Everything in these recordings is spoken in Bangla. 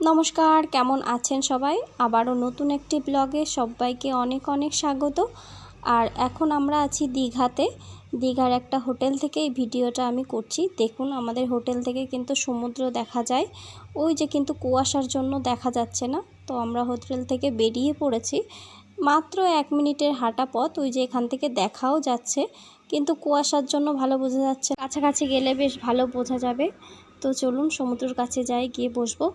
নমস্কার, কেমন আছেন সবাই? আবারও নতুন একটি ব্লগে সবাইকে অনেক অনেক স্বাগত। আর এখন আমরা আছি দীঘাতে। দীঘার একটা হোটেল থেকে এই ভিডিওটা আমি করছি। দেখুন, আমাদের হোটেল থেকে কিন্তু সমুদ্র দেখা যায়। ওই যে কিন্তু কুয়াশার জন্য দেখা যাচ্ছে না। তো আমরা হোটেল থেকে বেরিয়ে পড়েছি। মাত্র এক মিনিটের হাঁটা পথ, ওই যে এখান থেকে দেখাও যাচ্ছে। কিন্তু কুয়াশার জন্য ভালো বোঝা যাচ্ছে কাছাকাছি গেলে বেশ ভালো বোঝা যাবে। তো চলুন সমুদ্রের কাছে যাই, গিয়ে বসবো।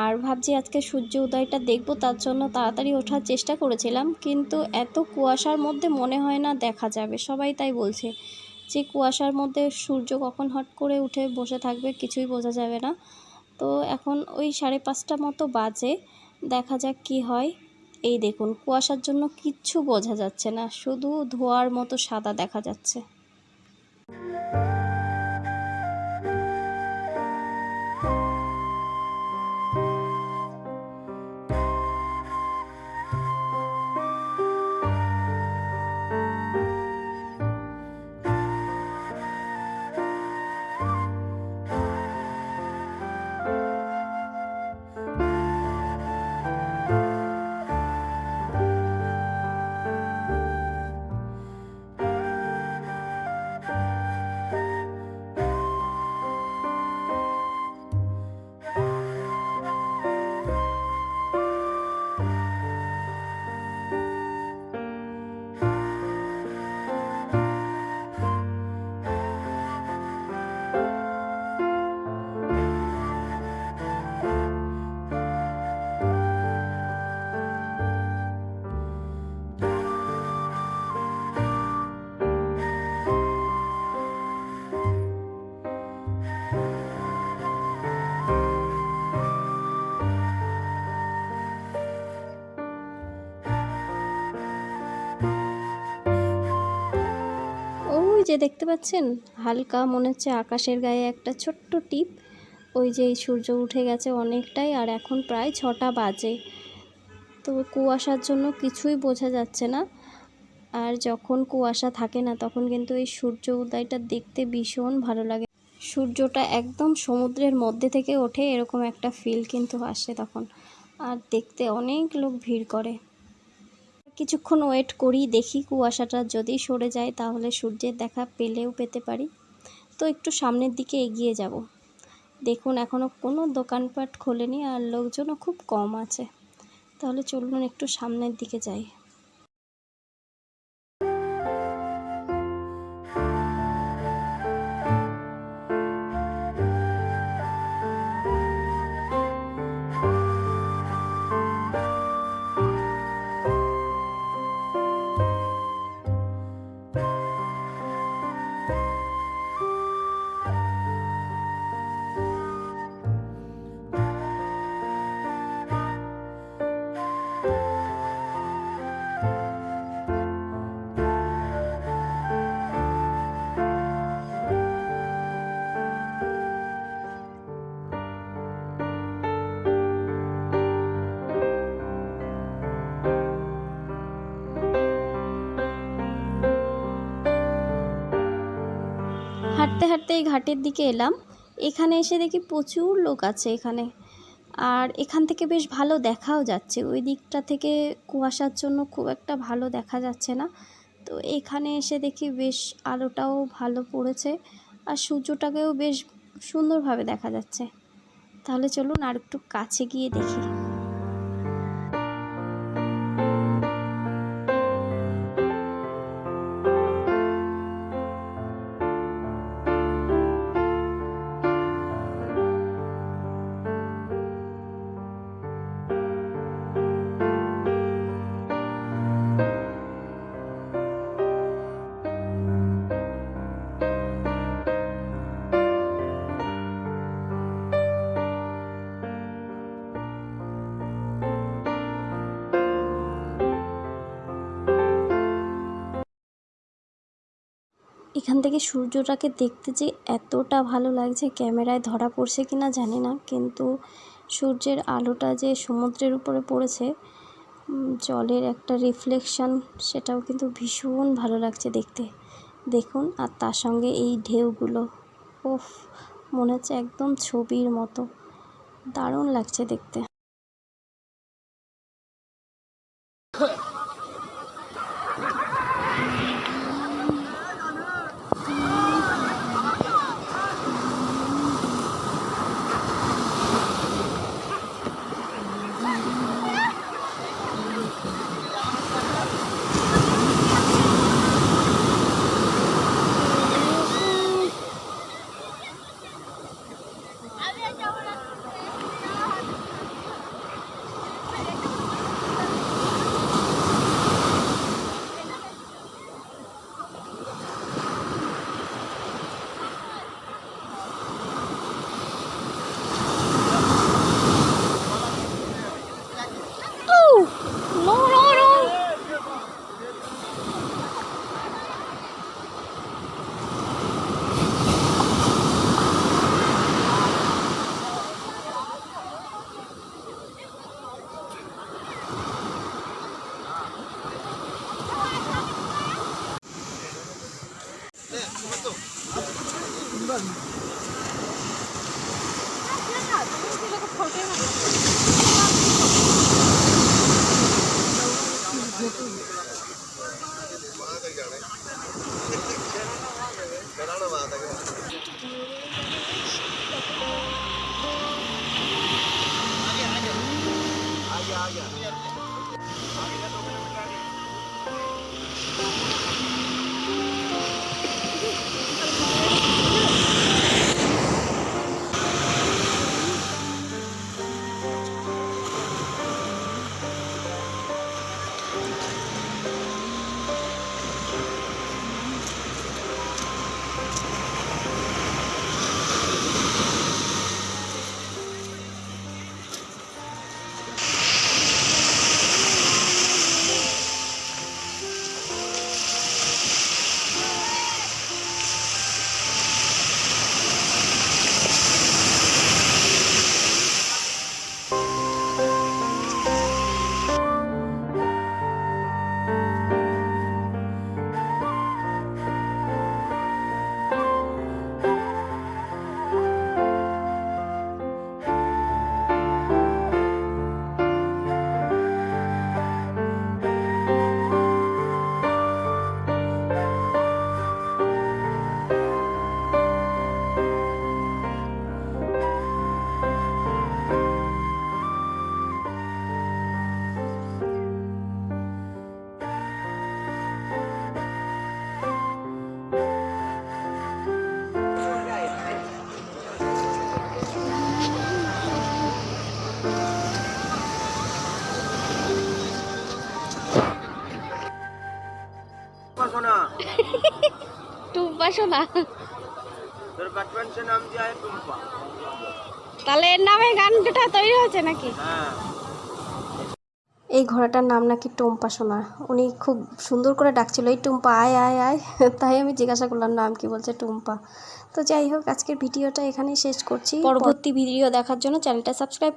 আর ভাবছি আজকে সূর্য উদয়টা দেখব, তার জন্য তাড়াতাড়ি ওঠার চেষ্টা করেছিলাম। কিন্তু এত কুয়াশার মধ্যে মনে হয় না দেখা যাবে। সবাই তাই বলছে যে কুয়াশার মধ্যে সূর্য কখন হট করে উঠে বসে থাকবে কিছুই বোঝা যাবে না। তো এখন ওই সাড়ে পাঁচটা মতো বাজে, দেখা যাক কি হয়। এই দেখুন, কুয়াশার জন্য কিচ্ছু বোঝা যাচ্ছে না, শুধু ধোয়ার মতো সাদা দেখা যাচ্ছে। যে দেখতে পাচ্ছেন, হালকা মনে হচ্ছে আকাশের গায়ে একটা ছোট্ট টিপ। ওই যে সূর্য উঠে গেছে অনেকটাই আর এখন প্রায় ছটা বাজে। তো কুয়াশার জন্য কিছুই বোঝা যাচ্ছে না। আর যখন কুয়াশা থাকে না, তখন কিন্তু এই সূর্য উদয়টা দেখতে ভীষণ ভালো লাগে। সূর্যটা একদম সমুদ্রের মধ্যে থেকে ওঠে, এরকম একটা ফিল কিন্তু আসে তখন। আর দেখতে অনেক লোক ভিড় করে। কিছুক্ষণ ওয়েট করি দেখি কুয়াশাটা যদি সরে যায় তাহলে সূর্যের দেখা পেলেও পেতে পারি। তো একটু সামনের দিকে এগিয়ে যাব। দেখুন এখনও কোনো দোকানপাট খোলেনি আর লোকজনও খুব কম আছে। তাহলে চলুন একটু সামনের দিকে যাই। হাঁটতে হাঁটতে এই ঘাটের দিকে এলাম। এখানে এসে দেখি প্রচুর লোক আছে এখানে। আর এখান থেকে বেশ ভালো দেখাও যাচ্ছে। ওই দিকটা থেকে কুয়াশার জন্য খুব একটা ভালো দেখা যাচ্ছে না। তো এখানে এসে দেখি বেশ আলোটাও ভালো পড়েছে আর সূর্যটাকেও বেশ সুন্দরভাবে দেখা যাচ্ছে। তাহলে চলুন আর একটু কাছে গিয়ে দেখি। এখান থেকে সূর্যটাকে দেখতে যে এতটা ভালো লাগছে, ক্যামেরায় ধরা পড়ছে কি না জানি না, কিন্তু সূর্যের আলোটা যে সমুদ্রের উপরে পড়েছে জলের একটা রিফ্লেকশন সেটাও কিন্তু ভীষণ ভালো লাগছে দেখতে। দেখুন, আর তার সঙ্গে এই ঢেউগুলো, উফ, মনে হচ্ছে একদম ছবির মতো। দারুণ লাগছে দেখতে। आ गया आ गया পড়াশোনা তাহলে এর নামে গানটা দুটা তৈরি হয়েছে নাকি? এই ঘোড়াটার নাম নাকি টম্পা সোনা। উনি খুব সুন্দর করে ডাকছিল এই টুম্পা আয় আয় আয়। তাই আমি জিজ্ঞাসা করলাম নাম কি? বলছে টুম্পা। তো যাই হোক আজকের ভিডিওটা এখানেই শেষ করছি। পরবর্তী ভিডিও দেখার জন্য চ্যানেলটা সাবস্ক্রাইব